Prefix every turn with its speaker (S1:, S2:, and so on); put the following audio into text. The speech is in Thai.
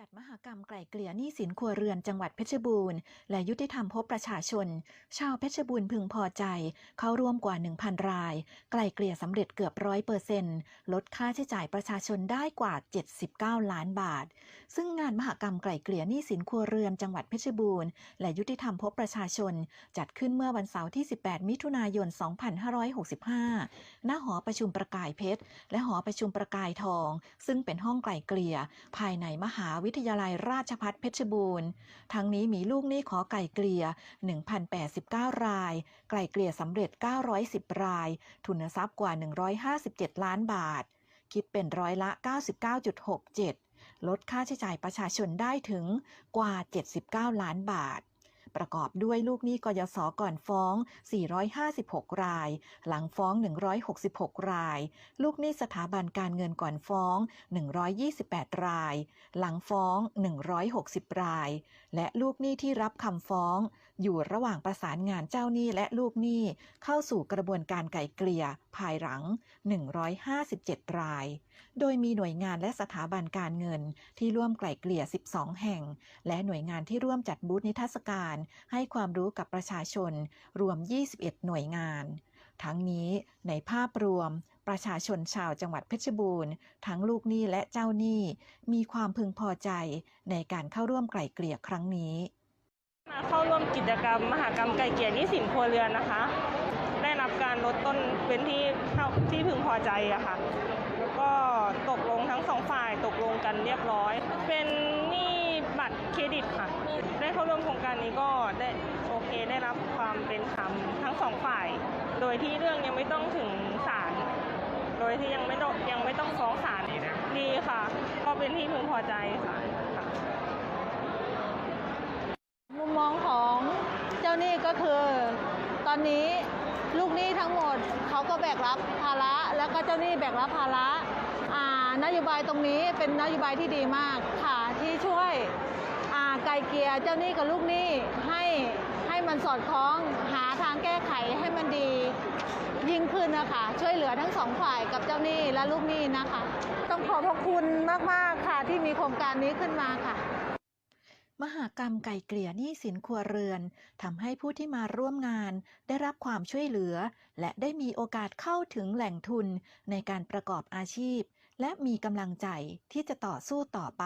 S1: จัดมหกรรมไกล่เกลี่ยหนี้สินครัวเรือนจังหวัดเพชรบูรณ์ และยุติธรรมพบประชาชน ชาวเพชรบูรณ์พึงพอใจ เข้าร่วมกว่า 1,000 ราย ไกล่เกลี่ยสำเร็จเกือบร้อยเปอร์เซ็นต์ลดค่าใช้จ่ายประชาชนได้กว่า 79 ล้านบาท ซึ่งงานมหกรรมไกล่เกลี่ยหนี้สินครัวเรือนจังหวัดเพชรบูรณ์และยุติธรรมพบประชาชน จัดขึ้นเมื่อวันเสาร์ที่ 18 มิถุนายน 2565ณหอประชุมประกายเพชร และหอประชุมประกายทอง ซึ่งเป็นห้องไกล่เกลี่ยภายในมหาวิทยาลัยราชพัฒเพชรบูรณ์ ทั้งนี้มีลูกหนี้ขอไก่เกลี่ย 1,089 ราย ไก่เกลี่ยสำเร็จ 910 ราย ทุนทรัพย์กว่า 157 ล้านบาท คิดเป็นร้อยละ 99.67 ลดค่าใช้จ่ายประชาชนได้ถึงกว่า 79 ล้านบาท ประกอบด้วยลูกหนี้กยศก่อนฟ้อง 456 ราย หลังฟ้อง 166 ราย ลูกหนี้สถาบันการเงินก่อนฟ้อง 128 ราย หลังฟ้อง 160 ราย และลูกหนี้ที่รับคำฟ้อง อยู่ระหว่างประสานงานเจ้าหนี้และลูกหนี้เข้าสู่กระบวนการไกล่เกลี่ยภายหลัง 157 ราย โดยมีหน่วยงานและสถาบันการเงินที่ร่วมไกล่เกลี่ย 12 แห่ง และหน่วยงานที่ร่วมจัดบูธนิทรรศการให้ความรู้กับประชาชนรวม 21 หน่วยงาน ทั้งนี้ในภาพรวม ประชาชนชาวจังหวัดเพชรบูรณ์ ทั้งลูกหนี้และเจ้าหนี้ มีความพึงพอใจในการเข้าร่วมไกล่เกลี่ยครั้งนี้
S2: มาเข้าร่วมกิจกรรม มหากรรมไก่เกลี่ยหนี้สินครัวเรือนนะคะ ได้รับการลดต้นเป็นที่ที่พึงพอใจอะค่ะแล้วก็ตกลงทั้งสองฝ่ายตกลงกันเรียบร้อย เป็นหนี้บัตรเครดิตค่ะ การนี้ก็ได้โอเคได้รับความเป็นธรรมทั้งสองฝ่าย โดยที่เรื่องยังไม่ต้องถึงศาลโดยที่ยังไม่ต้องยังไม่ต้องฟ้องศาลดีค่ะ ก็เป็นที่พึงพอใจค่ะ
S3: มุมมองของเจ้าหนี้ก็คือ ตอนนี้ลูกหนี้ทั้งหมดเขาก็แบกรับภาระ แล้วก็เจ้าหนี้แบกรับภาระอ่านโยบายตรงนี้เป็นนโยบายที่ดีมากค่ะที่ช่วย เกลียเจ้าหนี้กับลูกหนี้ให้ให้มันสอดคล้องหาทางแก้ไขให้มันดียิ่งขึ้นนะคะช่วยเหลือทั้งสองฝ่ายกับเจ้าหนี้และลูกหนี้นะคะ ต้องขอบพระคุณมากๆค่ะที่มีโครงการนี้ขึ้นมาค่ะ
S1: มหากรรมไก่เกลี่ยหนี้สินครัวเรือนทำให้ผู้ที่มาร่วมงาน ได้รับความช่วยเหลือ และได้มีโอกาสเข้าถึงแหล่งทุนในการประกอบอาชีพ และมีกำลังใจที่จะต่อสู้ต่อไป